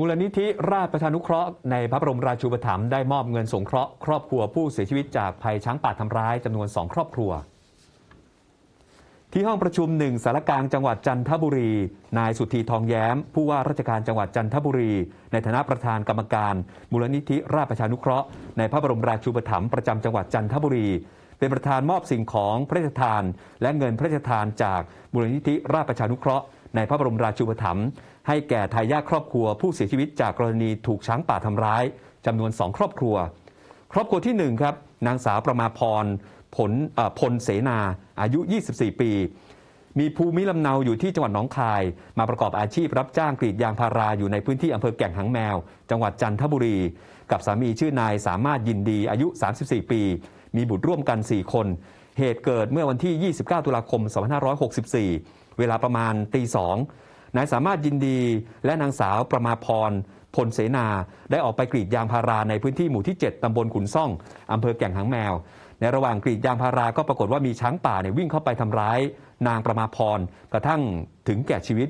มูลนิธิราชประชานุเคราะห์ในพระบรมราชูปถัมภ์ได้มอบเงินสงเคราะห์ครอบครัวผู้เสียชีวิตจากภัยช้างป่าทำร้ายจำนวน 2 ครอบครัว ที่ห้องประชุมหนึ่งสารกลางจังหวัดจันทบุรี นายสุธีทองแย้ม ผู้ว่าราชการจังหวัดจันทบุรี ในฐานะประธานกรรมการ มูลนิธิราชประชานุเคราะห์ในพระบรมราชูปถัมภ์ประจำจังหวัดจันทบุรี เป็นประธานมอบสิ่งของพระราชทาน และเงินพระราชทานจากมูลนิธิราชประชานุเคราะห์ ในพระบรมราชูปถัมภ์ให้แก่ทายาทครอบครัว ผู้เสียชีวิตจากกรณีถูกช้างป่าทำร้ายจำนวนสองครอบครัว ครอบครัวที่หนึ่งครับนางสาวประมาพรผลพลเสนาอายุ 24 ปี มีภูมิลำเนาอยู่ที่จังหวัดหนองคาย มาประกอบอาชีพรับจ้างกรีดยางพาราอยู่ในพื้นที่อำเภอแก่งหางแมว จังหวัดจันทบุรี กับสามีชื่อนายสามารถยินดีอายุ 34 ปี มีบุตรร่วมกัน 4 คน เหตุเกิดเมื่อวันที่ 29 ตุลาคม 2564 เวลาประมาณตีสองนายสามารถยินดีและนางสาวประมาพรพลเสนาได้ออกไปกรีดยางพาราในพื้นที่หมู่ที่ 7ตำบลขุนซ่องอำเภอแก่งหางแมว ในระหว่างกรีดยางพาราก็ปรากฏว่ามีช้างป่าเนี่ยวิ่งเข้าไปทำร้าย นางประมาพรกระทั่งถึงแก่ชีวิต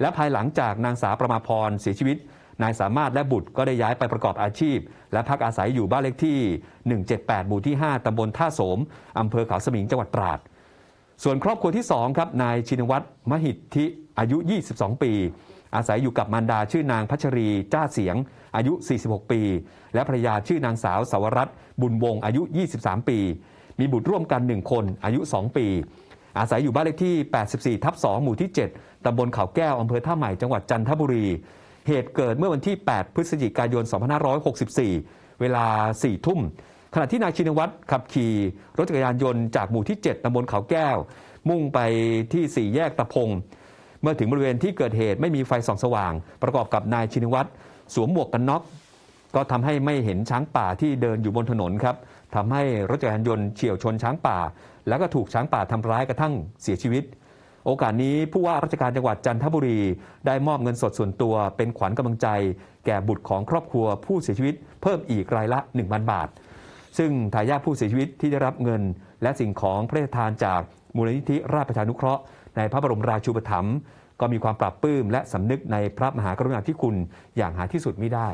และภายหลังจากนางสาวประมาพรเสียชีวิต นายสามารถและบุตรก็ได้ย้ายไปประกอบอาชีพ และพักอาศัยอยู่บ้านเลขที่ 178 หมู่ที่ 5ตำบลท่าโสมอำเภอเขาสมิงจังหวัดตราด ส่วนครอบครัวที่2ครับนายชินวัตรมหิทธิอายุ 22 ปี อาศัยอยู่กับมารดาชื่อนางพัชรีจ้าเสียง อายุ 46 ปี และภรรยาชื่อนางสาวสาวรัตน์บุญวงศ์อายุ 23 ปี มีบุตรร่วมกัน 1 คนอายุ 2 ปี อาศัยอยู่บ้านเลขที่ 84 ทับ 2 หมู่ที่ 7 ตำบลเขาแก้ว อำเภอท่าใหม่จังหวัดจันทบุรี เหตุเกิดเมื่อวันที่ 8 พฤศจิกายน 2564 เวลา 4 ทุ่ม ขณะที่นายชินวัตรขับขี่รถจักรยานยนต์จากหมู่ที่ 7ตำบลเขาแก้ว มุ่งไปที่ 4 แยกตะพง เมื่อถึงบริเวณที่เกิดเหตุไม่มีไฟส่องสว่าง ประกอบกับนายชินวัตรสวมหมวกกันน็อกก็ทำให้ไม่เห็นช้างป่าที่เดินอยู่บนถนนครับทำให้รถจักรยานยนต์เฉี่ยวชนช้างป่า แล้วก็ถูกช้างป่าทำร้ายกระทั่งเสียชีวิต โอกาสนี้ผู้ว่าราชการจังหวัดจันทบุรี ได้มอบเงินสดส่วนตัวเป็นขวัญกำลังใจ แก่บุตรของครอบครัวผู้เสียชีวิตเพิ่มอีกรายละ 1,000 บาท ซึ่งทายาทผู้เสียชีวิตที่ได้รับเงิน และสิ่งของพระราชทานจากมูลนิธิราชประชานุเคราะห์ ในพระบรมราชูปถัมภ์ก็มีความปรับปลื้มและสำนึกในพระมหากรุณาธิคุณอย่างหาที่สุดไม่ได้